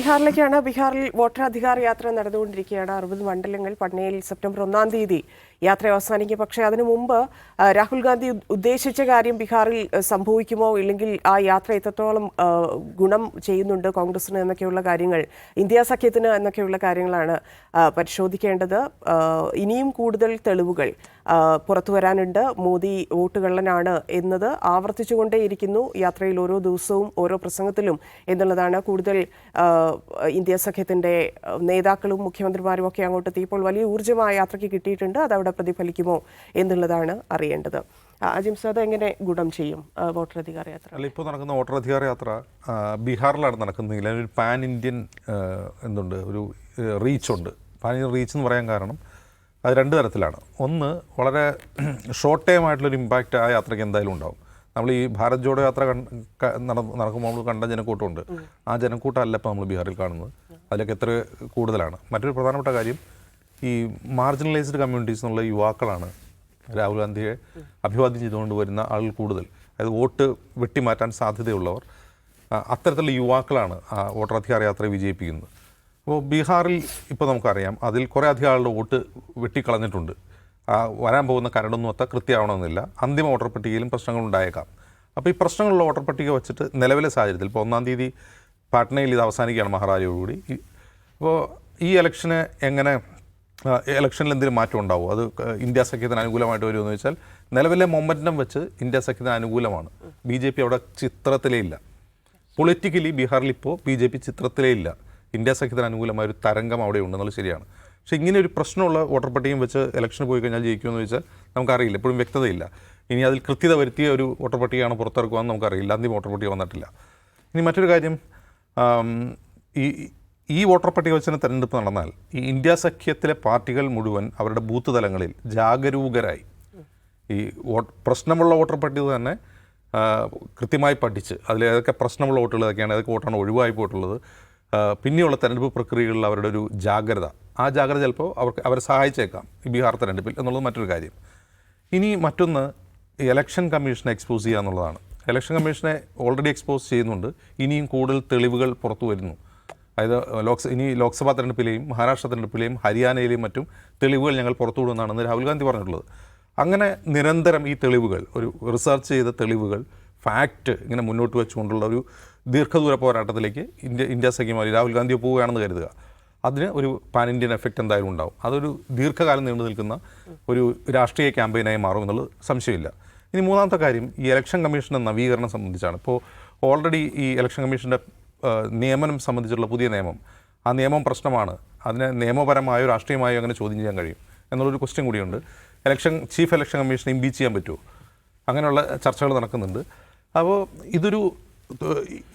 ബീഹാറിലേക്കാണ് ബീഹാറിൽ വോട്ടർ അധികാര യാത്ര നടന്നുകൊണ്ടിരിക്കുകയാണ്. അറുപത് മണ്ഡലങ്ങൾ പട്നയിൽ സെപ്റ്റംബർ ഒന്നാം തീയതി യാത്ര അവസാനിക്കും. പക്ഷേ അതിനു മുമ്പ് രാഹുൽ ഗാന്ധി ഉദ്ദേശിച്ച കാര്യം ബീഹാറിൽ സംഭവിക്കുമോ? ഇല്ലെങ്കിൽ ആ യാത്ര എത്രത്തോളം ഗുണം ചെയ്യുന്നുണ്ട് കോൺഗ്രസിന് എന്നൊക്കെയുള്ള കാര്യങ്ങൾ ഇന്ത്യ സഖ്യത്തിന് എന്നൊക്കെയുള്ള കാര്യങ്ങളാണ് പരിശോധിക്കേണ്ടത്. ഇനിയും കൂടുതൽ തെളിവുകൾ പുറത്തു വരാനുണ്ട്. മോദി വോട്ടുകള്ളനാണ് എന്നത് ആവർത്തിച്ചുകൊണ്ടേയിരിക്കുന്നു. യാത്രയിൽ ഓരോ ദിവസവും ഓരോ പ്രസംഗത്തിലും എന്നുള്ളതാണ് കൂടുതൽ ഇന്ത്യ സഖ്യത്തിന്റെ നേതാക്കളും മുഖ്യമന്ത്രിമാരും ഒക്കെ അങ്ങോട്ട് എത്തിയപ്പോൾ വലിയ ഊർജമായ യാത്രയ്ക്ക് കിട്ടിയിട്ടുണ്ട്. അത് അവിടെ പ്രതിഫലിക്കുമോ എന്നുള്ളതാണ് അറിയേണ്ടത്. അജിം സാദ് എങ്ങനെ ഗുണം ചെയ്യും? വോട്ടറധികാര യാത്ര. അല്ല ഇപ്പോൾ നടക്കുന്ന വോട്ടറധികാര യാത്ര ബീഹാറിലാണ് നടക്കുന്നതെങ്കിൽ അതിനൊരു പാൻ ഇന്ത്യൻ എന്തുണ്ട് ഒരു റീച്ച് ഉണ്ട്. പാൻ ഇന്ത്യൻ റീച്ച് എന്ന് പറയാൻ കാരണം അത് രണ്ട് തരത്തിലാണ്. ഒന്ന് വളരെ ഷോർട്ട് ടൈം ആയിട്ടുള്ളൊരു ഇമ്പാക്റ്റ് ആ യാത്രയ്ക്ക് എന്തായാലും ഉണ്ടാവും. നമ്മൾ ഈ ഭാരത് ജോഡോ യാത്ര നടക്കുമ്പോൾ നമ്മൾ കണ്ട ജനക്കൂട്ടമുണ്ട്. ആ ജനക്കൂട്ടമല്ല ഇപ്പോൾ നമ്മൾ ബീഹാറിൽ കാണുന്നത്. അതിലൊക്കെ എത്ര കൂടുതലാണ്. മറ്റൊരു പ്രധാനപ്പെട്ട കാര്യം ഈ മാർജിനലൈസ്ഡ് കമ്മ്യൂണിറ്റീസ് എന്നുള്ള യുവാക്കളാണ് രാഹുൽ ഗാന്ധിയെ അഭിവാദ്യം ചെയ്തുകൊണ്ട് വരുന്ന ആളുകൾ കൂടുതൽ. അതായത് വോട്ട് വെട്ടിമാറ്റാൻ സാധ്യതയുള്ളവർ. അത്തരത്തിലുള്ള യുവാക്കളാണ് വോട്ടറധികാര യാത്രയെ വിജയിപ്പിക്കുന്നത്. അപ്പോൾ ബീഹാറിൽ ഇപ്പോൾ നമുക്കറിയാം അതിൽ കുറേ അധികം ആളുടെ വോട്ട് വെട്ടിക്കളഞ്ഞിട്ടുണ്ട്. വരാൻ പോകുന്ന കരടൊന്നും അത്ര കൃത്യമാവണമെന്നില്ല. അന്തിമ വോട്ടർ പട്ടികയിലും പ്രശ്നങ്ങൾ ഉണ്ടായേക്കാം. അപ്പോൾ ഈ പ്രശ്നങ്ങളുള്ള വോട്ടർ പട്ടിക വെച്ചിട്ട് നിലവിലെ സാഹചര്യത്തിൽ ഇപ്പോൾ ഒന്നാം തീയതി പാട്നയിൽ ഇത് അവസാനിക്കുകയാണ് മഹാരാജയോടുകൂടി അപ്പോൾ ഈ ഇലക്ഷനെ എങ്ങനെ ഇലക്ഷനിൽ എന്തെങ്കിലും മാറ്റം ഉണ്ടാവും? അത് ഇന്ത്യ സഖ്യത്തിന് അനുകൂലമായിട്ട് വരുമെന്ന് വെച്ചാൽ നിലവിലെ മൊമെന്റം വെച്ച് ഇന്ത്യ സഖ്യത്തിന് അനുകൂലമാണ്. ബി ജെ പി അവിടെ ചിത്രത്തിലേ ഇല്ല. പൊളിറ്റിക്കലി ബീഹാറിൽ ഇപ്പോൾ ബി ജെ പി ചിത്രത്തിലേ ഇല്ല. ഇന്ത്യ സഖ്യത്തിന് അനുകൂലമായ ഒരു തരംഗം അവിടെ ഉണ്ടെന്നുള്ളത് ശരിയാണ്. പക്ഷേ ഇങ്ങനെ ഒരു പ്രശ്നമുള്ള വോട്ടർ പട്ടികയും വെച്ച് ഇലക്ഷന് പോയി കഴിഞ്ഞാൽ ജയിക്കുമെന്ന് വെച്ചാൽ നമുക്കറിയില്ല. എപ്പോഴും വ്യക്തതയില്ല. ഇനി അതിൽ കൃത്യത വരുത്തിയ ഒരു വോട്ടർ പട്ടികയാണ് പുറത്തിറക്കുവാന്ന് നമുക്കറിയില്ല. അന്തിമ വോട്ടർ പട്ടിക വന്നിട്ടില്ല. ഇനി മറ്റൊരു കാര്യം ഈ ഈ വോട്ടർ പട്ടിക വെച്ച് തന്നെ തെരഞ്ഞെടുപ്പ് നടന്നാൽ ഈ ഇന്ത്യ സഖ്യത്തിലെ പാർട്ടികൾ മുഴുവൻ അവരുടെ ബൂത്ത് തലങ്ങളിൽ ജാഗരൂകരായി. ഈ പ്രശ്നമുള്ള വോട്ടർ പട്ടിക തന്നെ കൃത്യമായി പഠിച്ച് അതിൽ ഏതൊക്കെ പ്രശ്നമുള്ള വോട്ടുകൾ ഏതൊക്കെയാണ് ഏതൊക്കെ വോട്ടാണ് ഒഴിവായി പോയിട്ടുള്ളത് പിന്നെയുള്ള തെരഞ്ഞെടുപ്പ് പ്രക്രിയകളിൽ അവരുടെ ഒരു ജാഗ്രത. ആ ജാഗ്രത ചിലപ്പോൾ അവർക്ക് അവരെ സഹായിച്ചേക്കാം ഈ ബീഹാർ തെരഞ്ഞെടുപ്പിൽ എന്നുള്ളത് മറ്റൊരു കാര്യം. ഇനി മറ്റൊന്ന് ഇലക്ഷൻ കമ്മീഷനെ എക്സ്പോസ് ചെയ്യുക എന്നുള്ളതാണ് ഇലക്ഷൻ കമ്മീഷനെ ഓൾറെഡി എക്സ്പോസ് ചെയ്യുന്നുണ്ട്. ഇനിയും കൂടുതൽ തെളിവുകൾ പുറത്തു വരുന്നു. അതായത് ലോക്സ ഇനി ലോക്സഭാ തെരഞ്ഞെടുപ്പിലെയും മഹാരാഷ്ട്ര തെരഞ്ഞെടുപ്പിലെയും ഹരിയാനയിലെയും മറ്റും തെളിവുകൾ ഞങ്ങൾ പുറത്തുവിടുമെന്നാണ് രാഹുൽ ഗാന്ധി പറഞ്ഞിട്ടുള്ളത്. അങ്ങനെ നിരന്തരം ഈ തെളിവുകൾ ഒരു റിസർച്ച് ചെയ്ത തെളിവുകൾ ഫാക്റ്റ് ഇങ്ങനെ മുന്നോട്ട് വെച്ചുകൊണ്ടുള്ള ഒരു ദീർഘദൂര പോരാട്ടത്തിലേക്ക് ഇന്ത്യ ഇന്ത്യ സഖ്യമായി രാഹുൽ ഗാന്ധി പോവുകയാണെന്ന് കരുതുക. അതിന് ഒരു പാൻ ഇന്ത്യൻ എഫക്റ്റ് എന്തായാലും ഉണ്ടാവും. അതൊരു ദീർഘകാലം നീണ്ടു നിൽക്കുന്ന ഒരു രാഷ്ട്രീയ ക്യാമ്പയിനായി മാറും എന്നുള്ളത് സംശയമില്ല. ഇനി മൂന്നാമത്തെ കാര്യം ഈ ഇലക്ഷൻ കമ്മീഷന്റെ നവീകരണം സംബന്ധിച്ചാണ്. ഇപ്പോൾ ഓൾറെഡി ഈ ഇലക്ഷൻ കമ്മീഷന്റെ നിയമനം സംബന്ധിച്ചുള്ള പുതിയ നിയമം. ആ നിയമം പ്രശ്നമാണ്. അതിനെ നിയമപരമായോ രാഷ്ട്രീയമായോ അങ്ങനെ ചോദ്യം ചെയ്യാൻ കഴിയും എന്നുള്ളൊരു ക്വസ്റ്റ്യൻ കൂടിയുണ്ട്. ഇലക്ഷൻ ചീഫ് ഇലക്ഷൻ കമ്മീഷനെ ഇമ്പീച്ച് ചെയ്യാൻ പറ്റുമോ? അങ്ങനെയുള്ള ചർച്ചകൾ നടക്കുന്നുണ്ട്. അപ്പോൾ ഇതൊരു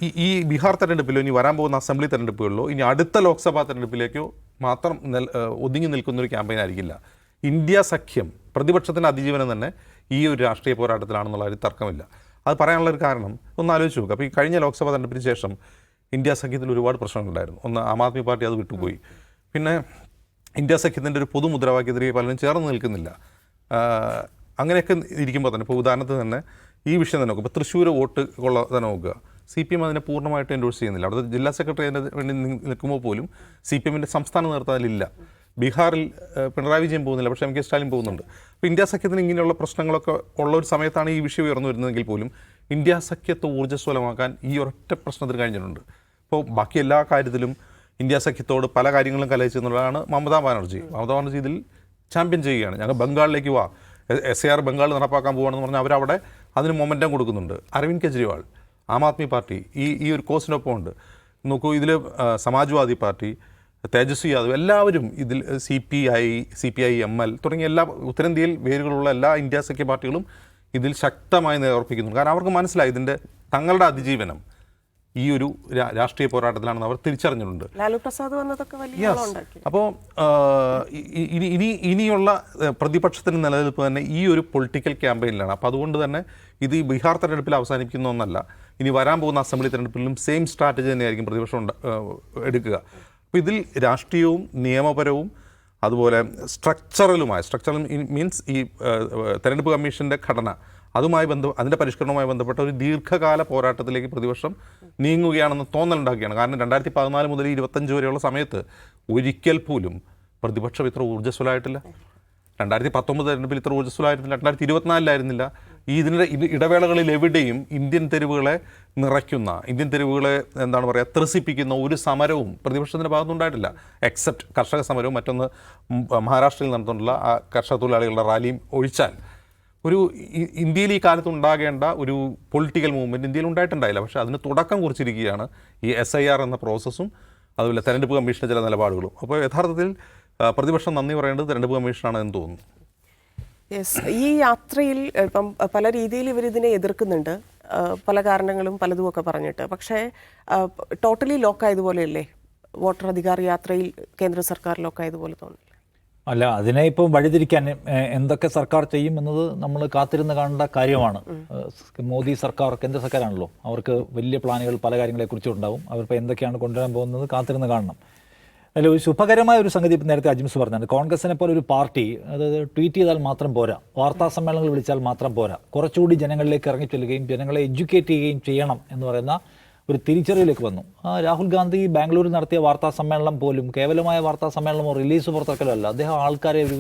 ഈ- ഈ ബീഹാർ തെരഞ്ഞെടുപ്പിലോ ഇനി വരാൻ പോകുന്ന അസംബ്ലി തെരഞ്ഞെടുപ്പുകളിലോ ഇനി അടുത്ത ലോക്സഭാ തെരഞ്ഞെടുപ്പിലേക്കോ മാത്രം നെൽ- ഒതുങ്ങി നിൽക്കുന്നൊരു ക്യാമ്പയിൻ ആയിരിക്കില്ല. ഇന്ത്യ സഖ്യം പ്രതിപക്ഷത്തിന്റെ അതിജീവനം തന്നെ ഈ ഒരു രാഷ്ട്രീയ പോരാട്ടത്തിലാണെന്നുള്ള ഒരു തർക്കമില്ല. അത് പറയാനുള്ള ഒരു കാരണം ഒന്ന് ആലോചിച്ച് നോക്കുക അപ്പോൾ ഈ കഴിഞ്ഞ ലോക്സഭാ തെരഞ്ഞെടുപ്പിന് ശേഷം ഇന്ത്യ സഖ്യത്തിൽ ഒരുപാട് പ്രശ്നങ്ങളുണ്ടായിരുന്നു. ഒന്ന് ആം ആദ്മി പാർട്ടി അത് വിട്ടുപോയി. പിന്നെ ഇന്ത്യ സഖ്യത്തിന്റെ ഒരു പൊതു പലരും ചേർന്ന് നിൽക്കുന്നില്ല. അങ്ങനെയൊക്കെ ഇരിക്കുമ്പോൾ തന്നെ ഇപ്പോൾ ഉദാഹരണത്തിന് തന്നെ ഈ വിഷയം തന്നെ നോക്കുക. ഇപ്പോൾ തൃശ്ശൂർ വോട്ട് കൊള്ള തന്നെ നോക്കുക. സി പി എം അതിനെ പൂർണമായിട്ട് എൻഡോഴ്സ് ചെയ്യുന്നില്ല. അവിടുത്തെ ജില്ലാ സെക്രട്ടറി അതിന് വേണ്ടി നിൽക്കുമ്പോൾ പോലും സി പി എമ്മിന്റെ സംസ്ഥാന നേതൃത്വം അതിലില്ല ബീഹാറിൽ പിണറായി വിജയൻ പോകുന്നില്ല പക്ഷേ എം കെ സ്റ്റാലിൻ പോകുന്നുണ്ട്. അപ്പോൾ ഇന്ത്യ സഖ്യത്തിന് ഇങ്ങനെയുള്ള പ്രശ്നങ്ങളൊക്കെ ഉള്ള ഒരു സമയത്താണ് ഈ വിഷയം ഉയർന്നു വരുന്നതെങ്കിൽ പോലും ഇന്ത്യ സഖ്യത്തെ ഊർജസ്വലമാക്കാൻ ഈ ഒരൊറ്റ പ്രശ്നത്തിന് കഴിഞ്ഞിട്ടുണ്ട്. ഇപ്പോൾ ബാക്കി എല്ലാ കാര്യത്തിലും ഇന്ത്യ സഖ്യത്തോട് പല കാര്യങ്ങളും കലഹിച്ചു എന്നുള്ളതാണ് മമതാ ബാനർജി. മമതാ ബാനർജി ഇതിൽ ചാമ്പ്യൻ ചെയ്യുകയാണ്. ഞങ്ങൾ ബംഗാളിലേക്ക് വാ. എസ് എ ആർ ബംഗാൾ നടപ്പാക്കാൻ പോവുകയാണെന്ന് പറഞ്ഞാൽ അവരവിടെ അതിന് മൊമെന്റം കൊടുക്കുന്നുണ്ട്. അരവിന്ദ് കെജ്രിവാൾ ആം ആദ്മി പാർട്ടി ഈ ഈ ഒരു കോസിനൊപ്പം ഉണ്ട്. നോക്കൂ ഇതിൽ സമാജ്വാദി പാർട്ടി തേജസ്വി യാദവ് എല്ലാവരും ഇതിൽ C P I C P I M L തുടങ്ങിയ എല്ലാ ഉത്തരേന്ത്യയിൽ വേരുകളുള്ള എല്ലാ ഇന്ത്യ സഖ്യ പാർട്ടികളും ഇതിൽ ശക്തമായി നേർപ്പിക്കുന്നുണ്ട് കാരണം അവർക്ക് മനസ്സിലായി ഇതിന്റെ തങ്ങളുടെ അതിജീവനം ഈ ഒരു രാഷ്ട്രീയ പോരാട്ടത്തിലാണെന്ന് അവർ തിരിച്ചറിഞ്ഞിട്ടുണ്ട്. ലാലു പ്രസാദ് വന്നതൊക്കെ വലിയ അപ്പോൾ ഇനി ഇനി ഇനിയുള്ള പ്രതിപക്ഷത്തിന്റെ നിലനിൽപ്പ് തന്നെ ഈ ഒരു പൊളിറ്റിക്കൽ ക്യാമ്പയിനിലാണ്. അപ്പോൾ അതുകൊണ്ട് തന്നെ ഇത് ഈ ബീഹാർ തെരഞ്ഞെടുപ്പിൽ അവസാനിക്കുന്ന ഒന്നല്ല ഇനി വരാൻ പോകുന്ന അസംബ്ലി തെരഞ്ഞെടുപ്പിലും സെയിം സ്ട്രാറ്റജി തന്നെയായിരിക്കും പ്രതിപക്ഷം എടുക്കുക. അപ്പോൾ ഇതിൽ രാഷ്ട്രീയവും നിയമപരവും അതുപോലെ സ്ട്രക്ചറലുമായ സ്ട്രക്ചറൽ മീൻസ് ഈ തെരഞ്ഞെടുപ്പ് കമ്മീഷന്റെ ഘടന അതുമായി ബന്ധ അതിന്റെ പരിഷ്കരണവുമായി ബന്ധപ്പെട്ട ഒരു ദീർഘകാല പോരാട്ടത്തിലേക്ക് പ്രതിപക്ഷം നീങ്ങുകയാണെന്ന് തോന്നലുണ്ടാക്കുകയാണ്. കാരണം രണ്ടായിരത്തി പതിനാല് മുതൽ ഇരുപത്തഞ്ച് വരെയുള്ള സമയത്ത് ഒരിക്കൽ പോലും പ്രതിപക്ഷം ഇത്ര ഊർജസ്വലായിട്ടില്ല. രണ്ടായിരത്തി പത്തൊമ്പത് തെരഞ്ഞെടുപ്പിൽ ഇത്ര ഊർജസ്വലായിരുന്നില്ല രണ്ടായിരത്തി ഇരുപത്തിനാലിലായിരുന്നില്ല ഈ ഇതിന്റെ ഇടവേളകളിൽ എവിടെയും ഇന്ത്യൻ തെരുവുകളെ നിറയ്ക്കുന്ന ഇന്ത്യൻ തെരുവുകളെ എന്താണ് പറയുക ത്രസിപ്പിക്കുന്ന ഒരു സമരവും പ്രതിപക്ഷത്തിന്റെ ഭാഗത്തുനിന്നുണ്ടായിട്ടില്ല എക്സെപ്റ്റ് കർഷക സമരവും മറ്റൊന്ന് മഹാരാഷ്ട്രയിൽ നടന്നിട്ടുള്ള ആ കർഷക തൊഴിലാളികളുടെ റാലിയും ഒഴിച്ചാൽ. ഒരു ഇന്ത്യയിൽ ഈ കാലത്ത് ഉണ്ടാകേണ്ട ഒരു പൊളിറ്റിക്കൽ മൂവ്മെന്റ് ഇന്ത്യയിൽ ഉണ്ടായിട്ടുണ്ടായില്ല. പക്ഷേ അതിന് തുടക്കം കുറിച്ചിരിക്കുകയാണ് ഈ എസ് ഐ ആർ എന്ന പ്രോസസ്സും അതുപോലെ തെരഞ്ഞെടുപ്പ് കമ്മീഷന്റെ ചില നിലപാടുകളും. അപ്പോൾ യഥാർത്ഥത്തിൽ പ്രതിപക്ഷം നന്ദി പറയേണ്ടത് തെരഞ്ഞെടുപ്പ് കമ്മീഷനാണ് എന്ന് തോന്നുന്നു. യെസ് ഈ യാത്രയിൽ ഇപ്പം പല രീതിയിൽ ഇവരിതിനെ എതിർക്കുന്നുണ്ട്. പല കാരണങ്ങളും പലതും ഒക്കെ പറഞ്ഞിട്ട്. പക്ഷേ ടോട്ടലി ലോക്കായതുപോലെയല്ലേ വോട്ടർ അധികാർ യാത്രയിൽ കേന്ദ്ര സർക്കാർ ലോക്കായതുപോലെ തോന്നില്ല അല്ല അതിനെ ഇപ്പം വഴിതിരിക്കാൻ എന്തൊക്കെ സർക്കാർ ചെയ്യും എന്നത് നമ്മൾ കാത്തിരുന്ന് കാണേണ്ട കാര്യമാണ്. മോദി സർക്കാർ കേന്ദ്ര സർക്കാരാണല്ലോ. അവർക്ക് വലിയ പ്ലാനുകൾ പല കാര്യങ്ങളെക്കുറിച്ചും ഉണ്ടാവും. അവരിപ്പോൾ എന്തൊക്കെയാണ് കൊണ്ടുവരാൻ പോകുന്നത് കാത്തിരുന്ന് കാണണം. അതിൽ ഒരു ശുഭകരമായ ഒരു സംഗതി നേരത്തെ അജിംസ് പറഞ്ഞാണ് കോൺഗ്രസിനെ പോലെ ഒരു പാർട്ടി അതായത് ട്വീറ്റ് ചെയ്താൽ മാത്രം പോരാ വാർത്താ സമ്മേളനങ്ങൾ വിളിച്ചാൽ മാത്രം പോരാ കുറച്ചുകൂടി ജനങ്ങളിലേക്ക് ഇറങ്ങി ചെല്ലുകയും ജനങ്ങളെ എഡ്യൂക്കേറ്റ് ചെയ്യുകയും ചെയ്യണം എന്ന് പറയുന്ന ഒരു തിരിച്ചറിവിലേക്ക് വന്നു. രാഹുൽ ഗാന്ധി ബാംഗ്ലൂരിൽ നടത്തിയ വാർത്താ സമ്മേളനം പോലും കേവലമായ വാർത്താ സമ്മേളനമോ റിലീസ് പുറത്തിറക്കലോ അല്ല. അദ്ദേഹം ആൾക്കാരെ ഒരു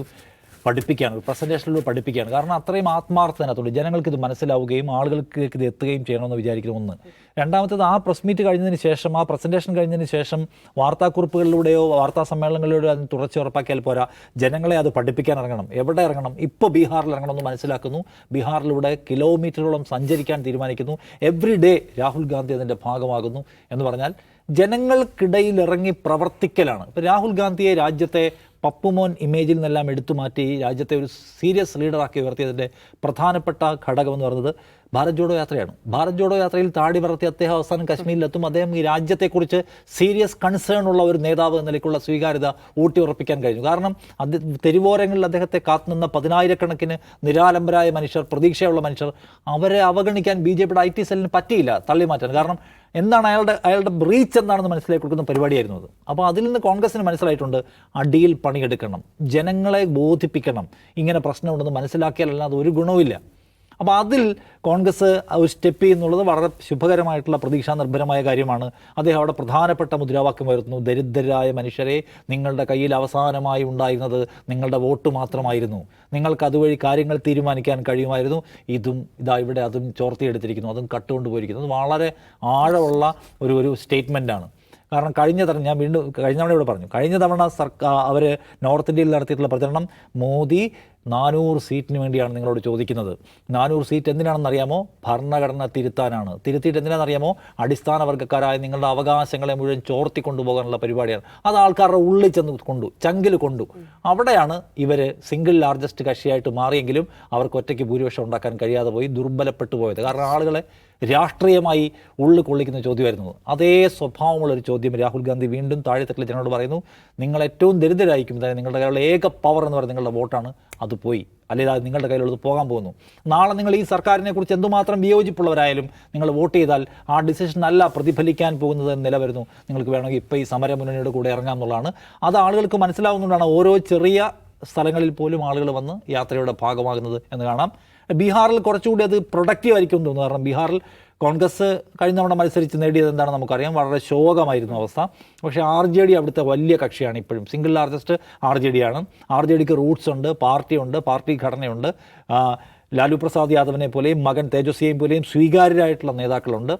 പഠിപ്പിക്കുകയാണ് ഒരു പ്രസന്റേഷനിലൂടെ പഠിപ്പിക്കുകയാണ്. കാരണം അത്രയും ആത്മാർത്ഥത്തിനകത്തുള്ളൂ ജനങ്ങൾക്ക് ഇത് മനസ്സിലാവുകയും ആളുകൾക്ക് ഇത് എത്തുകയും ചെയ്യണമെന്ന് വിചാരിക്കുന്ന ഒന്ന്. രണ്ടാമത്തത് ആ പ്രസ് മീറ്റ് കഴിഞ്ഞതിന് ശേഷം ആ പ്രസന്റേഷൻ കഴിഞ്ഞതിന് ശേഷം വാർത്താക്കുറിപ്പുകളിലൂടെയോ വാർത്താ സമ്മേളനങ്ങളിലൂടെയോ അതിന് തുടർച്ച ഉറപ്പാക്കിയാൽ പോരാ. ജനങ്ങളെ അത് പഠിപ്പിക്കാൻ ഇറങ്ങണം. എവിടെ ഇറങ്ങണം? ഇപ്പോൾ ബീഹാറിൽ ഇറങ്ങണമെന്ന് മനസ്സിലാക്കുന്നു. ബീഹാറിലൂടെ കിലോമീറ്ററോളം സഞ്ചരിക്കാൻ തീരുമാനിക്കുന്നു. എവറി ഡേ രാഹുൽ ഗാന്ധി അതിന്റെ ഭാഗമാകുന്നു എന്ന് പറഞ്ഞാൽ ജനങ്ങൾക്കിടയിൽ ഇറങ്ങി പ്രവർത്തിക്കലാണ്. ഇപ്പോൾ രാഹുൽ ഗാന്ധിയെ രാജ്യത്തെ പപ്പുമോൻ ഇമേജിൽ നിന്നെല്ലാം എടുത്തു മാറ്റി രാജ്യത്തെ ഒരു സീരിയസ് ലീഡറാക്കി ഉയർത്തിയതിന്റെ പ്രധാനപ്പെട്ട ഘടകം എന്ന് പറയുന്നത് ഭാരത് ജോഡോ യാത്രയാണ്. ഭാരത് ജോഡോ യാത്രയിൽ താടി പറത്തി അദ്ദേഹം അവസാനം കശ്മീരിലെത്തും. അദ്ദേഹം ഈ രാജ്യത്തെക്കുറിച്ച് സീരിയസ് കൺസേൺ ഉള്ള ഒരു നേതാവ് എന്ന നിലയ്ക്കുള്ള സ്വീകാര്യത ഊട്ടി ഉറപ്പിക്കാൻ കഴിഞ്ഞു. കാരണം അത് തെരുവോരങ്ങളിൽ അദ്ദേഹത്തെ കാത്തുനിന്ന പതിനായിരക്കണക്കിന് നിരാലംബരായ മനുഷ്യർ പ്രതീക്ഷയുള്ള മനുഷ്യർ അവരെ അവഗണിക്കാൻ ബി ജെ പിയുടെ ഐ ടി സെല്ലിന് പറ്റിയില്ല തള്ളി മാറ്റാൻ കാരണം എന്താണ് അയാളുടെ അയാളുടെ ബ്രീച്ച് എന്താണെന്ന് മനസ്സിലാക്കി കൊടുക്കുന്ന പരിപാടിയായിരുന്നു അത്. അപ്പോൾ അതിൽ നിന്ന് കോൺഗ്രസിന് മനസ്സിലായിട്ടുണ്ട് അടിയിൽ പണിയെടുക്കണം ജനങ്ങളെ ബോധിപ്പിക്കണം ഇങ്ങനെ പ്രശ്നമുണ്ടെന്ന് മനസ്സിലാക്കിയാലല്ലാതെ ഒരു ഗുണവുമില്ല. അപ്പോൾ അതിൽ കോൺഗ്രസ് ഒരു സ്റ്റെപ്പ് ചെയ്യുന്നുള്ളത് വളരെ ശുഭകരമായിട്ടുള്ള പ്രതീക്ഷാ നിർഭരമായ കാര്യമാണ്. അദ്ദേഹം അവിടെ പ്രധാനപ്പെട്ട മുദ്രാവാക്യം വരുന്നു ദരിദ്രരായ മനുഷ്യരെ നിങ്ങളുടെ കയ്യിൽ അവസാനമായി ഉണ്ടായിരുന്നത് നിങ്ങളുടെ വോട്ട് മാത്രമായിരുന്നു. നിങ്ങൾക്ക് അതുവഴി കാര്യങ്ങൾ തീരുമാനിക്കാൻ കഴിയുമായിരുന്നു. ഇതും ഇതാ ഇവിടെ അതും ചോർത്തിയെടുത്തിരിക്കുന്നു. അതും കട്ടുകൊണ്ട് പോയിരിക്കുന്നു അത് വളരെ ആഴമുള്ള ഒരു ഒരു സ്റ്റേറ്റ്മെന്റാണ് കാരണം കഴിഞ്ഞ തവണ ഞാൻ വീണ്ടും കഴിഞ്ഞ തവണ ഇവിടെ പറഞ്ഞു. കഴിഞ്ഞ തവണ സർക്കാർ അവർ നോർത്ത് ഇന്ത്യയിൽ നടത്തിയിട്ടുള്ള പ്രചരണം മോദി നാനൂറ് സീറ്റിന് വേണ്ടിയാണ് നിങ്ങളോട് ചോദിക്കുന്നത്. നാനൂറ് സീറ്റ് എന്തിനാണെന്ന് അറിയാമോ? ഭരണഘടന തിരുത്താനാണ്. തിരുത്തിയിട്ട് എന്തിനാണെന്നറിയാമോ അടിസ്ഥാന വർഗക്കാരായ നിങ്ങളുടെ അവകാശങ്ങളെ മുഴുവൻ ചോർത്തി കൊണ്ടുപോകാനുള്ള പരിപാടിയാണ്. അത് ആൾക്കാരുടെ ഉള്ളിൽ ചെന്ന് കൊണ്ടു ചങ്കിൽ കൊണ്ടു. അവിടെയാണ് ഇവർ സിംഗിൾ ലാർജസ്റ്റ് കക്ഷിയായിട്ട് മാറിയെങ്കിലും അവർക്ക് ഒറ്റയ്ക്ക് ഭൂരിപക്ഷം ഉണ്ടാക്കാൻ കഴിയാതെ പോയി ദുർബലപ്പെട്ടു പോയത്. കാരണം ആളുകളെ രാഷ്ട്രീയമായി ഉള്ളിൽ കൊള്ളിക്കുന്ന ചോദ്യമായിരുന്നു. അതേ സ്വഭാവമുള്ളൊരു ചോദ്യം രാഹുൽ ഗാന്ധി വീണ്ടും താഴെത്തട്ടിൽ ജനങ്ങളോട് പറയുന്നു. നിങ്ങൾ ഏറ്റവും ദരിദ്രരായിരിക്കും. തന്നെ നിങ്ങളുടെ കയ്യിലുള്ള ഏക പവർ എന്ന് പറയുന്നത് നിങ്ങളുടെ വോട്ടാണ്. അത് പോയി. അല്ലെങ്കിൽ അത് നിങ്ങളുടെ കയ്യിലുള്ളത് പോകാൻ പോകുന്നു. നാളെ നിങ്ങൾ ഈ സർക്കാരിനെ കുറിച്ച് എന്തുമാത്രം വിയോജിപ്പുള്ളവരായാലും നിങ്ങൾ വോട്ട് ചെയ്താൽ ആ ഡിസിഷൻ അല്ല പ്രതിഫലിക്കാൻ പോകുന്നത് എന്ന് നില വരുന്നു നിങ്ങൾക്ക് വേണമെങ്കിൽ ഇപ്പോൾ ഈ സമര മുന്നണിയുടെ കൂടെ ഇറങ്ങാം എന്നുള്ളതാണ്. അത് ആളുകൾക്ക് മനസ്സിലാവുന്നതുകൊണ്ടാണ് ഓരോ ചെറിയ സ്ഥലങ്ങളിൽ പോലും ആളുകൾ വന്ന് യാത്രയുടെ ഭാഗമാകുന്നത് എന്ന് കാണാം. ബീഹാറിൽ കുറച്ചുകൂടി അത് പ്രൊഡക്റ്റീവ് ആയിരിക്കും തോന്നുന്നു. കാരണം ബീഹാറിൽ കോൺഗ്രസ് കഴിഞ്ഞ തവണ മത്സരിച്ച് നേടിയത് എന്താണെന്ന് നമുക്കറിയാം. വളരെ ശോകമായിരുന്നു അവസ്ഥ. പക്ഷേ ആർ ജെ ഡി അവിടുത്തെ വലിയ കക്ഷിയാണ് ഇപ്പോഴും. Single largest R J D ആണ്. ആർ ജെ ഡിക്ക് റൂട്ട്സ് ഉണ്ട് പാർട്ടിയുണ്ട് പാർട്ടി ഘടനയുണ്ട്. ലാലു പ്രസാദ് യാദവിനെ പോലെയും മകൻ തേജസ്വിയെയും പോലെയും സ്വീകാര്യരായിട്ടുള്ള നേതാക്കളുണ്ട്.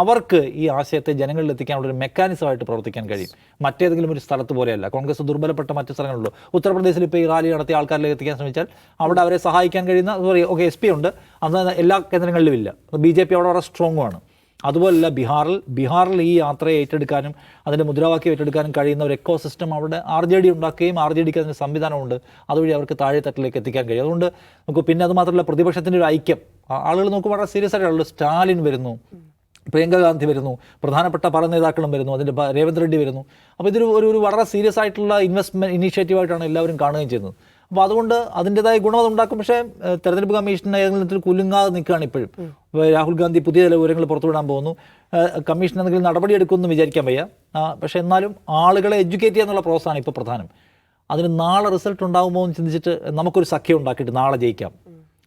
അവർക്ക് ഈ ആശയത്തെ ജനങ്ങളിൽ എത്തിക്കാനുള്ള ഒരു മെക്കാനിസമായിട്ട് പ്രവർത്തിക്കാൻ കഴിയും. മറ്റേതെങ്കിലും ഒരു സ്ഥലത്ത് പോലെയല്ല. കോൺഗ്രസ് ദുർബലപ്പെട്ട മറ്റു സ്ഥലങ്ങളുള്ളൂ ഉത്തർപ്രദേശിൽ ഇപ്പോൾ ഈ റാലി നടത്തിയ ആൾക്കാരിലേക്ക് എത്തിക്കാൻ ശ്രമിച്ചാൽ അവിടെ അവരെ സഹായിക്കാൻ കഴിയുന്ന സോറി ഓക്കെ എസ് പി ഉണ്ട്. അന്ന് എല്ലാ കേന്ദ്രങ്ങളിലും ഇല്ല. ബി ജെ പി അവിടെ വളരെ സ്ട്രോങ്ങുമാണ് അതുപോലല്ല ബീഹാറിൽ ബീഹാറിൽ ഈ യാത്രയെ ഏറ്റെടുക്കാനും അതിന്റെ മുദ്രാവാക്യം ഏറ്റെടുക്കാനും കഴിയുന്ന ഒരു എക്കോ സിസ്റ്റം അവിടെ ആർ ജെ ഡി ഉണ്ടാക്കുകയും ആർ ജെ ഡിക്ക് അതിന് സംവിധാനമുണ്ട്. അതുവഴി അവർക്ക് താഴെ തട്ടിലേക്ക് എത്തിക്കാൻ കഴിയും. അതുകൊണ്ട് നമുക്ക് പിന്നെ അത് മാത്രമല്ല പ്രതിപക്ഷത്തിന്റെ ഒരു ഐക്യം. ആളുകൾ നമുക്ക് വളരെ സീരിയസ് ആയിട്ടുള്ള സ്റ്റാലിൻ വരുന്നു പ്രിയങ്ക ഗാന്ധി വരുന്നു പ്രധാനപ്പെട്ട പല നേതാക്കളും വരുന്നു അതിന്റെ രേവന്ത് റെഡ്ഡി വരുന്നു. അപ്പോൾ ഇതൊരു ഒരു ഒരു വളരെ സീരിയസ് ആയിട്ടുള്ള ഇൻവെസ്റ്റ്മെന്റ് ഇനീഷ്യേറ്റീവായിട്ടാണ് എല്ലാവരും കാണുകയും ചെയ്യുന്നത്. അപ്പോൾ അതുകൊണ്ട് അതിന്റെതായ ഗുണം ഉണ്ടാക്കും. പക്ഷേ തെരഞ്ഞെടുപ്പ് കമ്മീഷൻ ഏതെങ്കിലും കുലുങ്ങാതെ നിൽക്കുകയാണ് ഇപ്പോഴും. രാഹുൽ ഗാന്ധി പുതിയ ചില വിവരങ്ങൾ പുറത്തുവിടാൻ പോകുന്നു. കമ്മീഷൻ എന്തെങ്കിലും നടപടി എടുക്കുമെന്ന് വിചാരിക്കാൻ വയ്യ. പക്ഷേ എന്നാലും ആളുകളെ എഡ്യൂക്കേറ്റ് ചെയ്യുക എന്നുള്ള പ്രോസസ്സാണ് ഇപ്പോൾ പ്രധാനം. അതിന് നാളെ റിസൾട്ട് ഉണ്ടാകുമോ എന്ന് ചിന്തിച്ചിട്ട് നമുക്കൊരു സഖ്യം ഉണ്ടാക്കിയിട്ട് നാളെ ജയിക്കാം.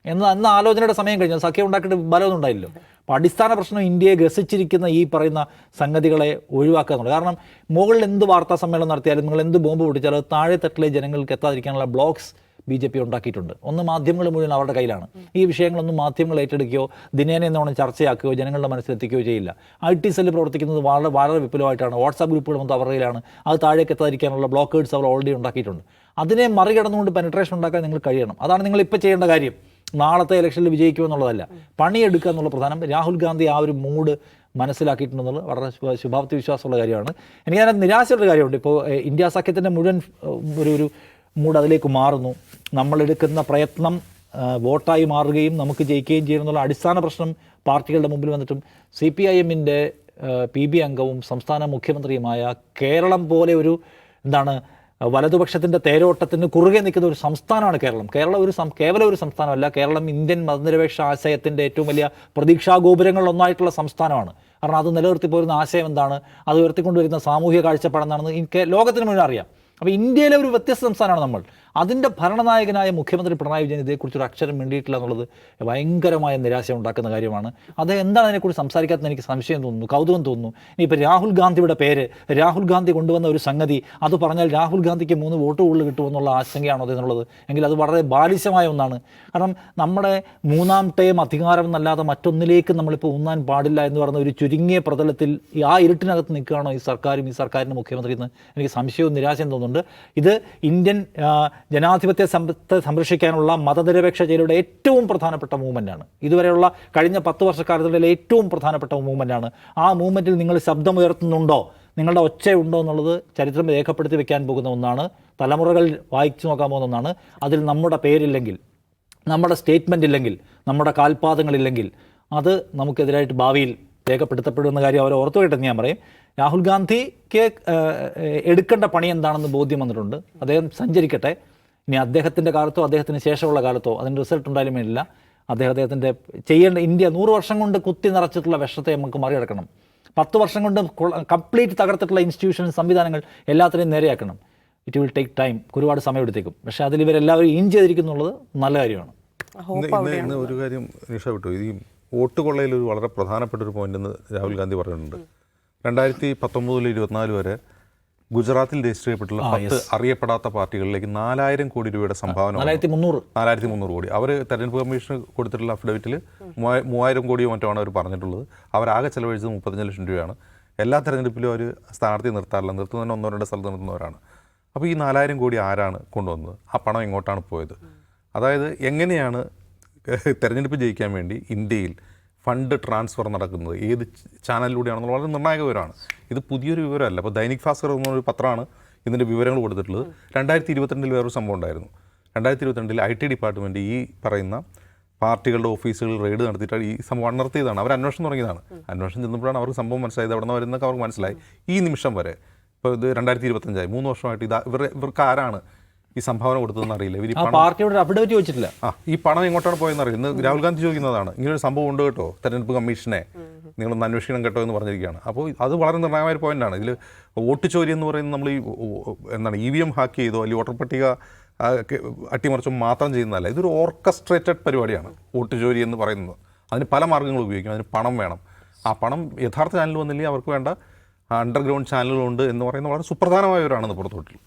എന്ന് അന്ന് ആലോചനയുടെ സമയം കഴിഞ്ഞു. സഖ്യം ഉണ്ടാക്കിയിട്ട് ബലമൊന്നും ഉണ്ടായില്ലോ അപ്പോൾ അടിസ്ഥാന പ്രശ്നം ഇന്ത്യയെ ഗസിച്ചിരിക്കുന്ന ഈ പറയുന്ന സംഗതികളെ ഒഴിവാക്കുക എന്നുള്ളത് കാരണം മുകളിൽ എന്ത് വാർത്താ സമ്മേളനം നടത്തിയാലും നിങ്ങൾ എന്ത് ബോംബ് പൊട്ടിച്ചാലും താഴെ തട്ടിലെ ജനങ്ങൾക്ക് എത്താതിരിക്കാനുള്ള ബ്ലോക്സ് ബി ജെ പി ഉണ്ടാക്കിയിട്ടുണ്ട്. ഒന്ന് മാധ്യമങ്ങൾ മുഴുവൻ അവരുടെ കയ്യിലാണ്. ഈ വിഷയങ്ങളൊന്നും മാധ്യമങ്ങൾ ഏറ്റെടുക്കുകയോ ദിനേന എന്നോണം ചർച്ചയാക്കുകയോ ജനങ്ങളുടെ മനസ്സിലെത്തിക്കുകയോ ചെയ്യില്ല. ഐ ടി സെല്ല് പ്രവർത്തിക്കുന്നത് വളരെ വളരെ വിപുലമായിട്ടാണ്. വാട്സാപ്പ് ഗ്രൂപ്പുകൾ മൊത്തം അവരുടെ കയ്യിലാണ്. അത് താഴേക്ക് എത്താതിരിക്കാനുള്ള ബ്ലോക്കേഴ്സ് അവർ ഓൾറെഡി ഉണ്ടാക്കിയിട്ടുണ്ട്. അതിനെ മറികടന്നുകൊണ്ട് പെനട്രേഷൻ ഉണ്ടാക്കാൻ നിങ്ങൾ കഴിയണം. അതാണ് നിങ്ങൾ ഇപ്പോൾ ചെയ്യേണ്ട കാര്യം. നാളത്തെ ഇലക്ഷനിൽ വിജയിക്കുക എന്നുള്ളതല്ല. പണിയെടുക്കുക എന്നുള്ള പ്രധാനം രാഹുൽ ഗാന്ധി ആ ഒരു മൂഡ് മനസ്സിലാക്കിയിട്ടുണ്ടെന്നുള്ളത് വളരെ ശുഭ- ശുഭാപ്തി വിശ്വാസമുള്ള കാര്യമാണ്. എനിക്കതിനകത്ത് നിരാശയുടെ കാര്യമുണ്ട്. ഇപ്പോൾ ഇന്ത്യ സഖ്യത്തിന്റെ മുഴുവൻ ഒരു ഒരു മൂഡ് അതിലേക്ക് മാറുന്നു. നമ്മളെടുക്കുന്ന പ്രയത്നം വോട്ടായി മാറുകയും നമുക്ക് ജയിക്കുകയും ചെയ്യുന്നുള്ള അടിസ്ഥാന പ്രശ്നം പാർട്ടികളുടെ മുമ്പിൽ വന്നിട്ടും സി പി ഐ എമ്മിന്റെ പി ബി അംഗവും സംസ്ഥാന മുഖ്യമന്ത്രിയുമായ കേരളം പോലെ ഒരു എന്താണ് വലതുപക്ഷത്തിന്റെ തേരോട്ടത്തിന് കുറുകെ നിൽക്കുന്ന ഒരു സംസ്ഥാനമാണ് കേരളം. കേരളം ഒരു സം കേവലം ഒരു സംസ്ഥാനമല്ല. കേരളം ഇന്ത്യൻ മതനിരപേക്ഷ ആശയത്തിന്റെ ഏറ്റവും വലിയ പ്രതീക്ഷാ ഗോപുരങ്ങളിലൊന്നായിട്ടുള്ള സംസ്ഥാനമാണ്. കാരണം അത് നിലനിർത്തി പോരുന്ന ആശയം എന്താണ്? അത് ഉയർത്തിക്കൊണ്ടുവരുന്ന സാമൂഹിക കാഴ്ചപ്പാട് എനിക്ക് ലോകത്തിന് മുഴുവൻ അറിയാം. അപ്പോൾ ഇന്ത്യയിലെ ഒരു വ്യത്യസ്ത സംസ്ഥാനമാണ് നമ്മൾ. അതിന്റെ ഭരണനായകനായ മുഖ്യമന്ത്രി പിണറായി വിജയൻ ഇതേക്കുറിച്ചൊരു അക്ഷരം വേണ്ടിയിട്ടില്ല എന്നുള്ളത് ഭയങ്കരമായ നിരാശ ഉണ്ടാക്കുന്ന കാര്യമാണ്. അദ്ദേഹം എന്താണ് അതിനെക്കുറിച്ച് സംസാരിക്കാത്തത് എനിക്ക് സംശയം തോന്നുന്നു കൗതുകം തോന്നുന്നു. ഇനിയിപ്പോൾ രാഹുൽ ഗാന്ധിയുടെ പേര് രാഹുൽ ഗാന്ധി കൊണ്ടുവന്ന ഒരു സംഗതി അത് പറഞ്ഞാൽ രാഹുൽ ഗാന്ധിക്ക് മൂന്ന് വോട്ട് കൂടുതൽ കിട്ടുമെന്നുള്ള ആശങ്കയാണോ അതെന്നുള്ളത് എങ്കിൽ അത് വളരെ ബാലിശമായ ഒന്നാണ്. കാരണം നമ്മുടെ മൂന്നാം ടേം അധികാരം എന്നല്ലാതെ മറ്റൊന്നിലേക്ക് നമ്മളിപ്പോൾ ഊന്നാൻ പാടില്ല എന്ന് പറഞ്ഞ ഒരു ചുരുങ്ങിയ പ്രതലത്തിൽ ആ ഇരുട്ടിനകത്ത് നിൽക്കുകയാണോ ഈ സർക്കാരും ഈ സർക്കാരിന്റെ മുഖ്യമന്ത്രി എന്ന് എനിക്ക് സംശയവും നിരാശയും തോന്നുന്നുണ്ട്. ഇത് ഇന്ത്യൻ ജനാധിപത്യ സമ്പത്ത് സംരക്ഷിക്കാനുള്ള മതനിരപേക്ഷ ജയിലയുടെ ഏറ്റവും പ്രധാനപ്പെട്ട മൂവ്മെന്റാണ് ഇതുവരെയുള്ള കഴിഞ്ഞ പത്ത് വർഷക്കാലത്തിലെ ഏറ്റവും പ്രധാനപ്പെട്ട മൂവ്മെന്റാണ് ആ മൂവ്മെന്റിൽ നിങ്ങൾ ശബ്ദമുയർത്തുന്നുണ്ടോ? നിങ്ങളുടെ ഒച്ചയുണ്ടോ എന്നുള്ളത് ചരിത്രം രേഖപ്പെടുത്തി വെക്കാൻ പോകുന്ന ഒന്നാണ്. തലമുറകൾ വായിച്ചു നോക്കാൻ പോകുന്ന ഒന്നാണ്. അതിൽ നമ്മുടെ പേരില്ലെങ്കിൽ നമ്മുടെ സ്റ്റേറ്റ്മെന്റ് ഇല്ലെങ്കിൽ നമ്മുടെ കാൽപാദങ്ങളില്ലെങ്കിൽ അത് നമുക്കെതിരായിട്ട് ഭാവിയിൽ രേഖപ്പെടുത്തപ്പെടുന്ന കാര്യം അവർ ഓർത്തു കേട്ടെന്ന് ഞാൻ പറയും. രാഹുൽ ഗാന്ധിക്ക് എടുക്കേണ്ട പണി എന്താണെന്ന് ബോധ്യം വന്നിട്ടുണ്ട്. അദ്ദേഹം സഞ്ചരിക്കട്ടെ. ഇനി അദ്ദേഹത്തിന്റെ കാലത്തോ അദ്ദേഹത്തിന് ശേഷമുള്ള കാലത്തോ അതിന്റെ റിസൾട്ട് ഉണ്ടായാലും വേണ്ടില്ല അദ്ദേഹം അദ്ദേഹത്തിന്റെ ചെയ്യേണ്ട ഇന്ത്യ നൂറ് വർഷം കൊണ്ട് കുത്തി നിറച്ചിട്ടുള്ള വിഷത്തെ നമുക്ക് മറികടക്കണം. പത്ത് വർഷം കൊണ്ട് കംപ്ലീറ്റ് തകർത്തിട്ടുള്ള ഇൻസ്റ്റിറ്റ്യൂഷൻ സംവിധാനങ്ങൾ എല്ലാത്തിനെയും നേരെയാക്കണം. ഇറ്റ് വിൽ ടേക്ക് ടൈം ഒരുപാട് സമയം എടുത്തേക്കും പക്ഷേ അതിൽ ഇവരെല്ലാവരും ഇൻ ചെയ്തിരിക്കുന്നുള്ളത് നല്ല കാര്യമാണ്. ഇന്ന് ഒരു കാര്യം നിഷ വിട്ടു. ഈ വോട്ട് കൊള്ളയിൽ ഒരു വളരെ പ്രധാനപ്പെട്ട ഒരു പോയിന്റ് എന്ന് രാഹുൽ ഗാന്ധി പറഞ്ഞിട്ടുണ്ട് രണ്ടായിരത്തി പത്തൊമ്പതിൽ ഇരുപത്തിനാല് വരെ ഗുജറാത്തിൽ രജിസ്റ്റർ ചെയ്യപ്പെട്ടുള്ള പത്ത് അറിയപ്പെടാത്ത പാർട്ടികളിലേക്ക് നാലായിരം കോടി രൂപയുടെ സംഭാവന വന്നു. നാലായിരത്തി മുന്നൂറ്. നാലായിരത്തി മുന്നൂറ് കോടി. അവർ തെരഞ്ഞെടുപ്പ് കമ്മീഷന് കൊടുത്തിട്ടുള്ള അഫിഡവിറ്റിൽ മൂവായിരം കോടിയോ മറ്റോ ആണ് അവർ പറഞ്ഞിട്ടുള്ളത്. അവരാകെ ചെലവഴിച്ചത് മുപ്പത്തഞ്ച് ലക്ഷം രൂപയാണ്. എല്ലാ തെരഞ്ഞെടുപ്പിലും അവർ സ്ഥാനാർത്ഥി നിർത്താറില്ല. നിർത്തുന്നതിന് ഒന്നോ രണ്ടോ സ്ഥലത്ത് നിർത്തുന്നവരാണ്. അപ്പോൾ ഈ നാലായിരം കോടി ആരാണ് കൊണ്ടുവന്നത്? ആ പണം എങ്ങോട്ടാണ് പോയത്? അതായത് എങ്ങനെയാണ് തെരഞ്ഞെടുപ്പ് ജയിക്കാൻ വേണ്ടി ഇന്ത്യയിൽ ഫണ്ട് ട്രാൻസ്ഫർ നടക്കുന്നത്. ഏത് ചാനലിലൂടെയാണെന്നുള്ള വളരെ നിർണായക വിവരമാണ് ഇത് പുതിയൊരു വിവരമല്ല. അപ്പോൾ ദൈനിക് ഭാസ്കർ എന്നൊരു പത്രമാണ് ഇതിന്റെ വിവരങ്ങൾ കൊടുത്തിട്ടുള്ളത്. രണ്ടായിരത്തി ഇരുപത്തിരണ്ടിൽ വേറൊരു സംഭവം ഉണ്ടായിരുന്നു. രണ്ടായിരത്തി ഇരുപത്തിരണ്ടിൽ ഐ ടി ഡിപ്പാർട്ട്മെന്റ് ഈ പറയുന്ന പാർട്ടികളുടെ ഓഫീസുകളിൽ റെയ്ഡ് നടത്തിയിട്ട് ഈ സംഭവം അണർത്തിയതാണ് അവർ അന്വേഷണം തുടങ്ങിയതാണ്. അന്വേഷണം ചെന്നപ്പോഴാണ് അവർക്ക് സംഭവം മനസ്സിലായത്. അവിടെ നിന്ന് വരുന്നതൊക്കെ അവർക്ക് മനസ്സിലായി. ഈ നിമിഷം വരെ. ഇപ്പോൾ ഇത് രണ്ടായിരത്തി ഇരുപത്തഞ്ചായി മൂന്ന് വർഷമായിട്ട് ഇത് ഇവർ ഇവർക്ക് ആരാണ് ഈ സംഭാവന കൊടുത്തതെന്ന് അറിയില്ല. ഇവർ പാർട്ടിയോട് അഫിഡവിറ്റ് വെച്ചിട്ടില്ല ആ ഈ പണം എങ്ങോട്ടാണ് പോയെന്ന് അറിയില്ല. ഇന്ന് രാഹുൽ ഗാന്ധി ചോദിക്കുന്നതാണ്. ഇങ്ങനൊരു സംഭവം ഉണ്ട് കേട്ടോ. തെരഞ്ഞെടുപ്പ് കമ്മീഷനെ നിങ്ങളൊന്ന് അന്വേഷിക്കണം കേട്ടോ എന്ന് പറഞ്ഞിരിക്കുകയാണ്. അപ്പോൾ അത് വളരെ നിർണായകമായ ഒരു പോയിന്റാണ് ഇതിൽ വോട്ട് ചോരി എന്ന് പറയുന്നത് നമ്മൾ ഈ എന്താണ് ഇ വി എം ഹാക്ക് ചെയ്തോ അല്ലെങ്കിൽ വോട്ടർ പട്ടിക അട്ടിമറിച്ചോ മാത്രം ചെയ്യുന്നതല്ല. ഇതൊരു ഓർക്കസ്ട്രേറ്റഡ് പരിപാടിയാണ് വോട്ട് ചോരി എന്ന് പറയുന്നത്. അതിന് പല മാർഗങ്ങൾ ഉപയോഗിക്കും അതിന് പണം വേണം. ആ പണം യഥാർത്ഥ ചാനൽ വന്നില്ലെങ്കിൽ അവർക്ക് വേണ്ട അണ്ടർഗ്രൗണ്ട് ചാനലുകളുണ്ട് എന്ന് പറയുന്നത് വളരെ സുപ്രധാനമായ ഒരാണെന്ന് പുറത്തോട്ടിൽ.